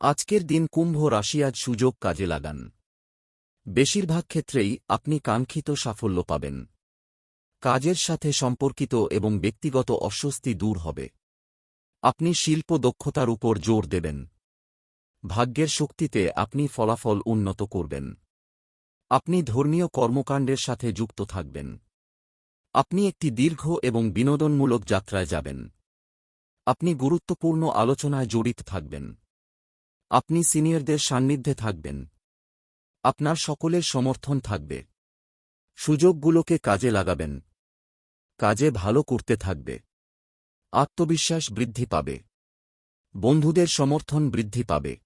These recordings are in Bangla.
আজকের দিন কুম্ভ রাশি আজ সুযোগ কাজে লাগান। বেশিরভাগ ক্ষেত্রেই আপনি কাঙ্ক্ষিত সাফল্য পাবেন। কাজের সাথে সম্পর্কিত এবং ব্যক্তিগত অস্বস্তি দূর হবে। আপনি শিল্প দক্ষতার উপর জোর দেবেন। ভাগ্যের শক্তিতে আপনি ফলাফল উন্নত করবেন। আপনি ধর্মীয় কর্মকাণ্ডের সাথে যুক্ত থাকবেন। আপনি একটি দীর্ঘ এবং বিনোদনমূলক যাত্রায় যাবেন। আপনি গুরুত্বপূর্ণ আলোচনায় জড়িত থাকবেন। আপনি সিনিয়রদের সান্নিধ্যে থাকবেন। আপনার সকলের সমর্থন থাকবে। সুযোগগুলোকে কাজে লাগাবেন। কাজে ভালো করতে থাকবে। আত্মবিশ্বাস বৃদ্ধি পাবে। বন্ধুদের সমর্থন বৃদ্ধি পাবে।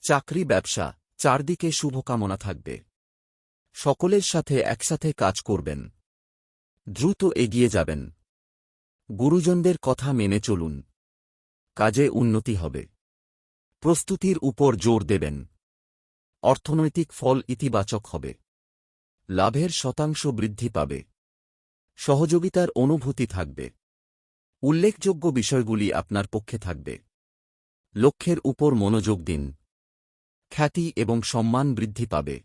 চাকরি, ব্যবসা, চারদিকে শুভকামনা থাকবে। সকলের সাথে একসাথে কাজ করবেন। দ্রুত এগিয়ে যাবেন। গুরুজনদের কথা মেনে চলুন। কাজে উন্নতি হবে। প্রস্তুতির উপর জোর দেবেন। অর্থনৈতিক ফল ইতিবাচক হবে। লাভের শতাংশ বৃদ্ধি পাবে। সহযোগিতার অনুভূতি থাকবে। উল্লেখযোগ্য বিষয়গুলি আপনার পক্ষে থাকবে। লক্ষ্যের উপর মনোযোগ দিন। খ্যাতি এবং সম্মান বৃদ্ধি পাবে।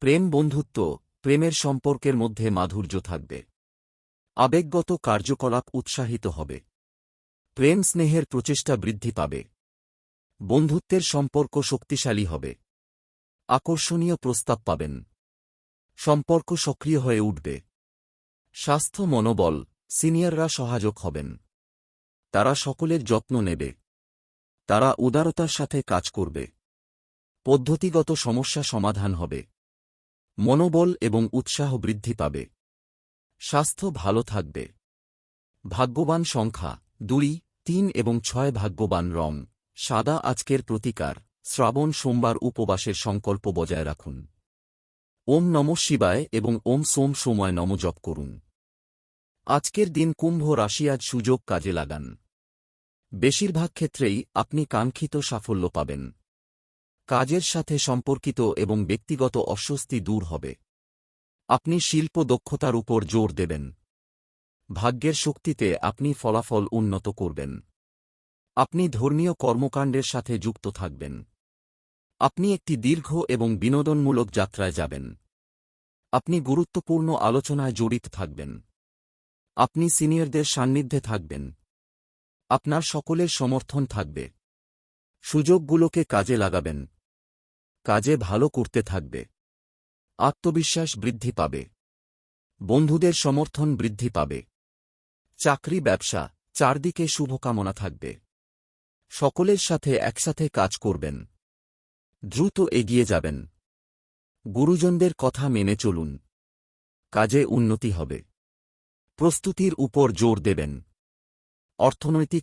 প্রেম বন্ধুত্ব, প্রেমের সম্পর্কের মধ্যে মাধুর্য থাকবে। আবেগগত কার্যকলাপ উৎসাহিত হবে। প্রেম স্নেহের প্রচেষ্টা বৃদ্ধি পাবে। বন্ধুত্বের সম্পর্ক শক্তিশালী হবে। আকর্ষণীয় প্রস্তাব পাবেন। সম্পর্ক সক্রিয় হয়ে উঠবে। স্বাস্থ্য মনোবল, সিনিয়ররা সহায়ক হবেন। তারা সকলের যত্ন নেবে। তারা উদারতার সাথে কাজ করবে। পদ্ধতিগত সমস্যা সমাধান হবে। মনোবল এবং উৎসাহ বৃদ্ধি পাবে। স্বাস্থ্য ভালো থাকবে। ভাগ্যবান সংখ্যা দুই, তিন এবং ছয় ভাগ্যবান রং। সাদা আজকের প্রতিকার, শ্রাবণ সোমবার উপবাসের সংকল্প বজায় রাখুন। ওম নম শিবায় এবং ওম সোম সময় নম জপ করুন। আজকের দিন কুম্ভ রাশি আজ সুযোগ কাজে লাগান। বেশিরভাগ ক্ষেত্রেই আপনি কাঙ্ক্ষিত সাফল্য পাবেন। কাজের সাথে সম্পর্কিত এবং ব্যক্তিগত অস্বস্তি দূর হবে। আপনি শিল্প দক্ষতার উপর জোর দেবেন। ভাগ্যের শক্তিতে আপনি ফলাফল উন্নত করবেন। আপনি ধর্মীয় কর্মকাণ্ডের সাথে যুক্ত থাকবেন। আপনি একটি দীর্ঘ এবং বিনোদনমূলক যাত্রায় যাবেন। আপনি গুরুত্বপূর্ণ আলোচনায় জড়িত থাকবেন। আপনি সিনিয়রদের সান্নিধ্যে থাকবেন। আপনার সকলের সমর্থন থাকবে। সুযোগগুলোকে কাজে লাগাবেন। কাজে ভালো করতে থাকবে। আত্মবিশ্বাস বৃদ্ধি পাবে। বন্ধুদের সমর্থন বৃদ্ধি পাবে। চাকরি, ব্যবসা, চারদিকে শুভকামনা থাকবে। সকলের সাথে একসাথে কাজ করবেন। দ্রুত এগিয়ে যাবেন। গুরুজনদের কথা মেনে চলুন। কাজে উন্নতি হবে। প্রস্তুতির উপর জোর দেবেন। অর্থনৈতিক